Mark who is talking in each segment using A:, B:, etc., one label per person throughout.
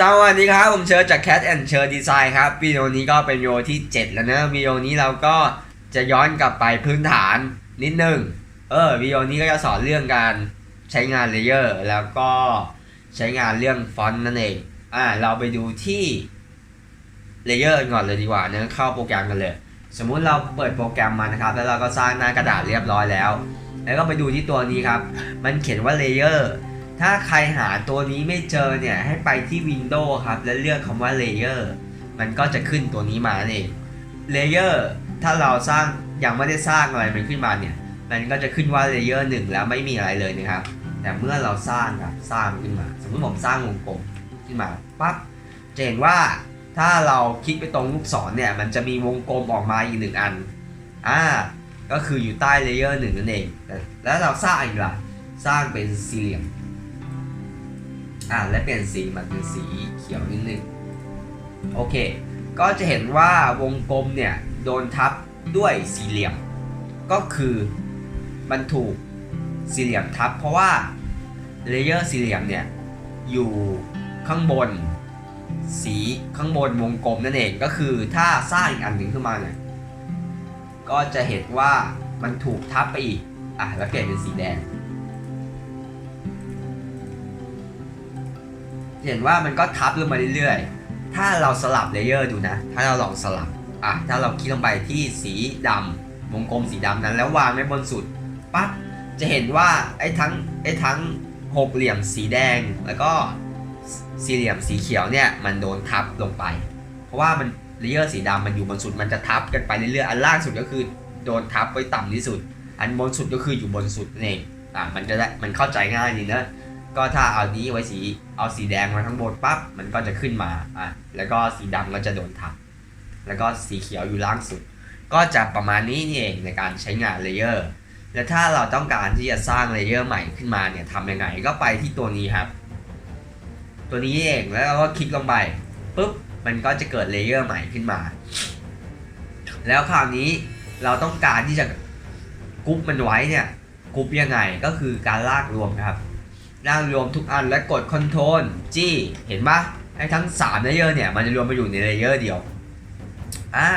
A: สวัสดีครับ ผมเชิญจาก Cat and เชิญดีไซน์ครับวิดีโอนี้ก็เป็นวิดีโอที่ 7 แล้วนะวิดีโอนี้เราก็จะย้อนกลับไปพื้นฐานนิดนึงเออวิดีโอนี้ก็จะสอนเรื่องการใช้งานเลเยอร์แล้วก็ใช้งานเรื่องฟอนต์นั่นเองอ่าเราไปดูที่เลเยอร์ก่อนเลยดีกว่านะเข้าโปรแกรมกันเลย สมมุติเราเปิดโปรแกรมมานะครับ แล้วเราก็สร้างหน้ากระดาษเรียบร้อยแล้ว แล้วก็ไปดูที่ตัวนี้ครับ มันเขียนว่าเลเยอร์ ถ้าใครหาตัวนี้ไม่เจอเนี่ย ให้ไปที่ Windows ครับ แล้วเลือกคำว่า Layer มันก็จะขึ้นตัวนี้มาเอง Layer ถ้าเราสร้างยังไม่ได้สร้างอะไรมันขึ้นมาเนี่ย มันก็จะขึ้นว่า Layer 1 แล้วไม่มีอะไรเลยนะครับ แต่เมื่อเราสร้างครับสร้างขึ้นมา สมมติผมสร้างวงกลมขึ้นมาปั๊บจะเห็นว่าถ้าเราคลิกไปตรงลูกศรเนี่ย มันจะมีวงกลมออกมาอีกหนึ่งอัน อ่า ก็คืออยู่ใต้ Layer 1นั่นเองแต่แล้วเราสร้างอีกล่ะสร้างเป็นสี่เหลี่ยม อ่าและเปลี่ยนสีมันเป็นสีเขียวนิดนึงโอเค ก็จะเห็นว่าวงกลมเนี่ยโดนทับด้วยสี่เหลี่ยม ก็คือมันถูกสี่เหลี่ยมทับ เพราะว่าเลเยอร์สี่เหลี่ยมเนี่ยอยู่ข้างบน สีข้างบนวงกลมนั่นเองก็คือถ้าสร้างอีกอันหนึ่งขึ้นมาเนี่ยก็จะเห็นว่ามันถูกทับไปอีกอะแล้วเปลี่ยนเป็นสีแดง เห็นว่ามันก็ทับลงมาเรื่อยๆ ถ้าเราสลับเลเยอร์ดูนะ ถ้าเราลองสลับ อะ ถ้าเราคลิกลงไปที่สีดำวงกลมสีดำนั้น แล้ววางไว้บนสุด ปั๊บ จะเห็นว่าไอ้ทั้งไอ้ทั้งหกเหลี่ยมสีแดง แล้วก็สี่เหลี่ยมสีเขียวเนี่ย มันโดนทับลงไป เพราะว่ามันเลเยอร์สีดำมันอยู่บนสุด มันจะทับกันไปเรื่อยๆ อันล่างสุดก็คือโดนทับไว้ต่ำที่สุด อันบนสุดก็คืออยู่บนสุดนั่นเอง อะ มันจะได้ มันเข้าใจง่ายดีนะ ก็ถ้าเอานี้ไว้สีเอาสีแดงมาข้างบนปั๊บมันก็จะขึ้นมาอะแล้วก็สีดำก็จะโดนทับแล้วก็สีเขียวอยู่ล่างสุด ก็จะประมาณนี้นี่เองในการใช้งานเลเยอร์และถ้าเราต้องการที่จะสร้างเลเยอร์ใหม่ขึ้นมาเนี่ยทำยังไงก็ไปที่ตัวนี้ครับ ตัวนี้เองแล้วเราก็คลิกลงไปปุ๊บมันก็จะเกิดเลเยอร์ใหม่ขึ้นมา แล้วคราวนี้เราต้องการที่จะกรุ๊ปมันไว้เนี่ยกรุ๊ปยังไงก็คือการลากรวมครับ ร่างรวมทุกอันและกด Ctrl G เห็นปะไอ้ทั้ง3เลเยอร์เนี่ยมันจะรวมไปอยู่ในเลเยอร์เดียวอ่า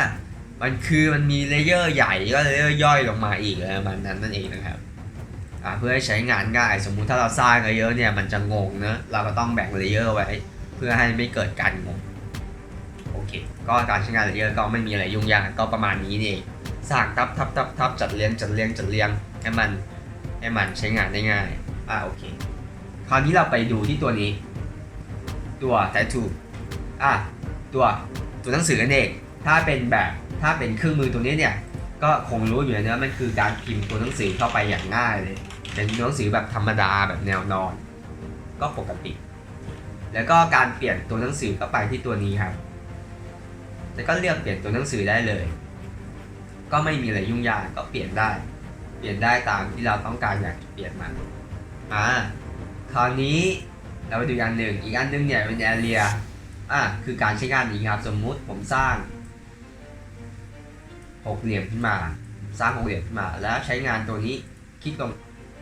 A: มันคือมันมีเลเยอร์ใหญ่ก็เลเยอร์ย่อยลงมาอีกอะไรประมันนั้นนั่นเองนะครับอ่าเพื่อให้ใช้งานง่ายสมมุติถ้าเราสร้างเยอะๆเนี่ยมันจะงงเนะเราก็ต้องแบ่งเลเยอร์ไว้ เพื่อให้ไม่เกิดการงงโอเคก็การใช้งานเลเยอร์ก็ไม่มีอะไรยุ่งยากก็ประมาณนี้นี่สร้างทับทับทับทับจัดเรียงจัดเรียงจัดเรียงให้มันให้มันใช้งานได้ง่ายอ่าโอเค คราวนี้เราไปดูที่ตัวนี้ ตัว tattoo อะตัวตัวหนังสือนั่นเอง ถ้าเป็นแบบถ้าเป็นเครื่องมือตัวนี้เนี่ย ก็คงรู้อยู่แล้วนะมันคือการพิมพ์ตัวหนังสือเข้าไปอย่างง่ายเลย เป็นตัวหนังสือแบบธรรมดาแบบแนวนอน ก็ปกติ แล้วก็การเปลี่ยนตัวหนังสือก็ไปที่ตัวนี้ครับ แล้วก็เลือกเปลี่ยนตัวหนังสือได้เลย ก็ไม่มีอะไรยุ่งยากก็เปลี่ยนได้ เปลี่ยนได้ตามที่เราต้องการอยากจะเปลี่ยนมันอ่า คราวนี้เราไปดูอันหนึ่งอีกอันหนึ่งเนี่ยเป็น area อะคือการใช้งานนี้ครับสมมุติผมสร้างหกเหลี่ยมขึ้นมา สร้างหกเหลี่ยมขึ้นมา แล้วใช้งานตัวนี้คลิกลง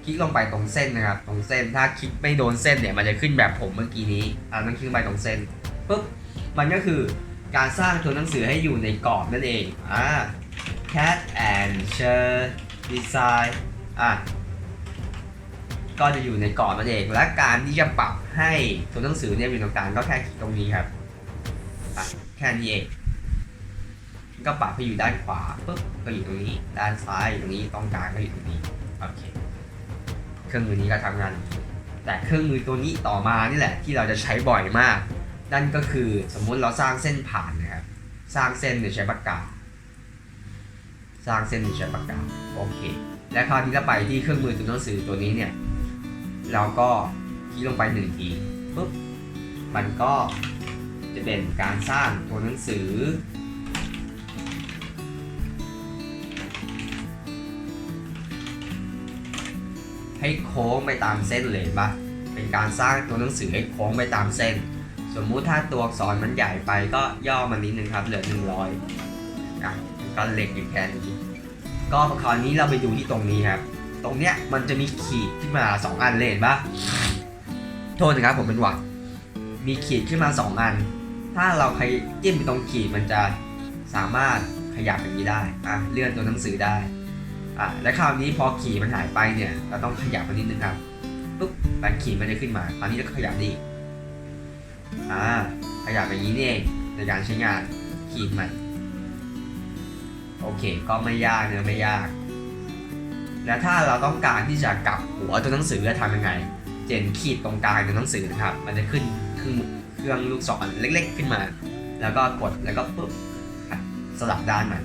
A: คลิกลงไปตรงเส้นนะครับ ตรงเส้นถ้าคลิกไม่โดนเส้นเนี่ยมันจะขึ้นแบบผมเมื่อกี้นี้อะต้องคลิกไปตรงเส้นปุ๊บมันก็คือการสร้างตัวหนังสือให้อยู่ในกรอบนั่นเองอ่า cat and shirt design อะ ก็จะอยู่ในกรอบนั่นเอง และการที่จะปรับให้ตัวหนังสือเนี่ยอยู่ตรงกลางก็แค่คลิกตรงนี้ครับแค่นี้เองก็ปรับให้อยู่ด้านขวาปุ๊บก็อยู่ตรงนี้ ด้านซ้ายอยู่ตรงนี้ตรงกลางก็อยู่ตรงนี้โอเคเครื่องมือนี้ก็ทำงาน แต่เครื่องมือตัวนี้ต่อมานี่แหละที่เราจะใช้บ่อยมาก นั่นก็คือสมมุติเราสร้างเส้นผ่านนะครับสร้างเส้นโดยใช้ปากกาสร้างเส้นโดยใช้ปากกาโอเค และคราวนี้เราไปที่เครื่องมือตัวหนังสือตัวนี้เนี่ย เราก็คลิกลงไปหนึ่งทีปุ๊บมันก็จะเป็นการสร้างตัวหนังสือ ให้โค้งไปตามเส้นเลยปะเป็นการสร้างตัวหนังสือให้โค้งไปตามเส้น สมมุติถ้าตัวอักษรมันใหญ่ไปก็ย่อมันนิดนึงครับเหลือ 100อะก็เล็กอยู่แค่นี้ก็คราวนี้เราไปดูที่ตรงนี้ครับ ตรงเนี้ยมันจะมีขีดขึ้นมาสองอันเลยเห็นปะโทษนะครับผมเป็นหวัด มีขีดขึ้นมา2อัน ถ้าเราขยจิ้มไปตรงขีดมันจะสามารถขยับอย่างนี้ได้อะเลื่อนตัวหนังสือได้อะและคราวนี้พอขีดมันหายไปเนี่ย เราต้องขยับมันนิดนึงครับปุ๊บแต่ขีดมันจะขึ้นมาคราวนี้เราก็ขยับด้อีกอ่าขยับอย่างนี้นี่เองในการใช้งานขีดมัน โอเค ก็ไม่ยากเนื้อะไม่ยาก แล้วถ้าเราต้องการที่จะกลับหัวตัวหนังสือจะทำยังไง เจนขีดตรงกลางตัวหนังสือนะครับ มันจะขึ้นเครื่องเครื่องลูกศรเล็ก ๆ ขึ้นมา แล้วก็กดแล้วก็ปุ๊บสลับด้านมัน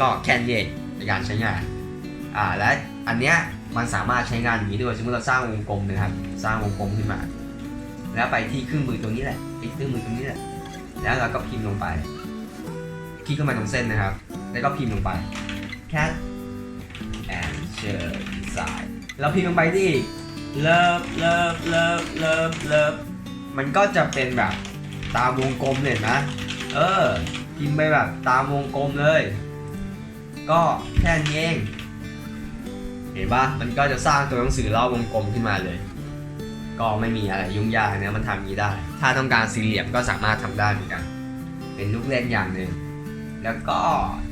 A: ก็แคนเองในการใช้งานอ่าและอันเนี้ยมันสามารถใช้งานอย่างนี้ด้วยสมมติเราสร้างวงกลมนะครับ สร้างวงกลมขึ้นมา แล้วไปที่เครื่องมือตัวนี้แหละไอ้เครื่องมือตัวนี้แหละแล้วเราก็พิมพ์ลงไป คลิกเข้ามาตรงเส้นนะครับ แล้วก็พิมพ์ลงไป cat and shirt design เราพิมพ์ลงไปที่ love love love love love มันก็จะเป็นแบบตามวงกลมเลยนะเออพิมพ์ไปแบบตามวงกลมเลย ก็แค่นี้เองเห็นปะมันก็จะสร้างตัวหนังสือรอบวงกลมขึ้นมาเลย ก็ไม่มีอะไรยุ่งยากนะมันทำงนี้ได้ ถ้าต้องการสี่เหลี่ยมก็สามารถทำได้เหมือนกัน เป็นลูกเล่นอย่างหนึ่ง แล้วก็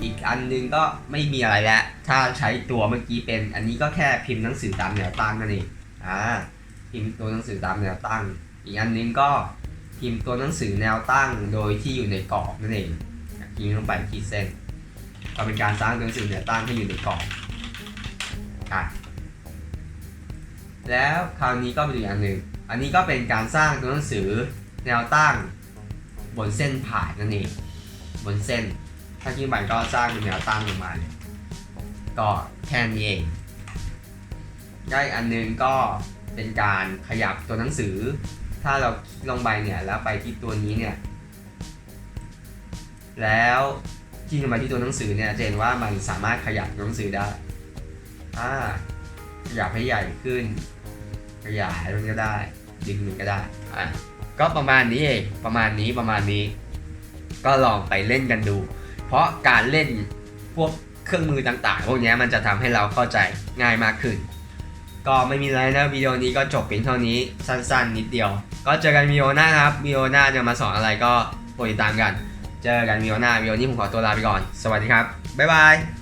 A: อีกอันหนึงก็ไม่มีอะไรแล้วถ้าใช้ตัวเมื่อกี้เป็น อันนี้ก็แค่พิมพ์หนังสือตามแนวตั้งนั่นเองอ่าพิมพ์ตัวหนังสือตามแนวตั้ง อีกอันหนึงก็พิมพ์ตัวหนังสือแนวตั้งโดยที่อยู่ในกรอบนั่นเองพิมพ์ลงไปที่เส้น ก็เป็นการสร้างตัวหนังสือแนวตั้งให้อยู่ในกรอบอะแล้วคราวนี้ก็ไปดูอีกอันหนึ่งอันนี้ก็เป็นการสร้างตัวหนังสือแนวตั้งบนเส้นผ่านนั่นเองบนเส้น ถ้าขึ้นไปก็สร้างเป็นแนวตั้งลงมาเลยก็แค่นี้เองได้อันหนึงก็เป็นการขยับตัวหนังสือ ถ้าเราคลิกลงไปเนี่ยแล้วไปที่ตัวนี้เนี่ย แล้วที่ลงไปที่ตัวหนังสือเนี่ยจะเห็นว่ามันสามารถขยับตัวหนังสือได้อ่าขยับให้ใหญ่ขึ้น ขยายมันก็ได้ดึงมันก็ได้อะก็ประมาณนี้เองประมาณนี้ประมาณนี้ ก็ลองไปเล่นกันดู เพราะการเล่นพวกเครื่องมือต่างๆ พวกนี้มันจะทำให้เราเข้าใจง่ายมากขึ้น ก็ไม่มีอะไรนะวิดีโอนี้ก็จบเพียงเท่านี้สั้นๆ นิดเดียว ก็เจอกันวิดีโอหน้าครับวิดีโอหน้าจะมาสอนอะไรก็ติดตามกัน เจอกันวิดีโอหน้าวิดีโอนี้ผมขอตัวลาไปก่อน สวัสดีครับ บ๊ายบาย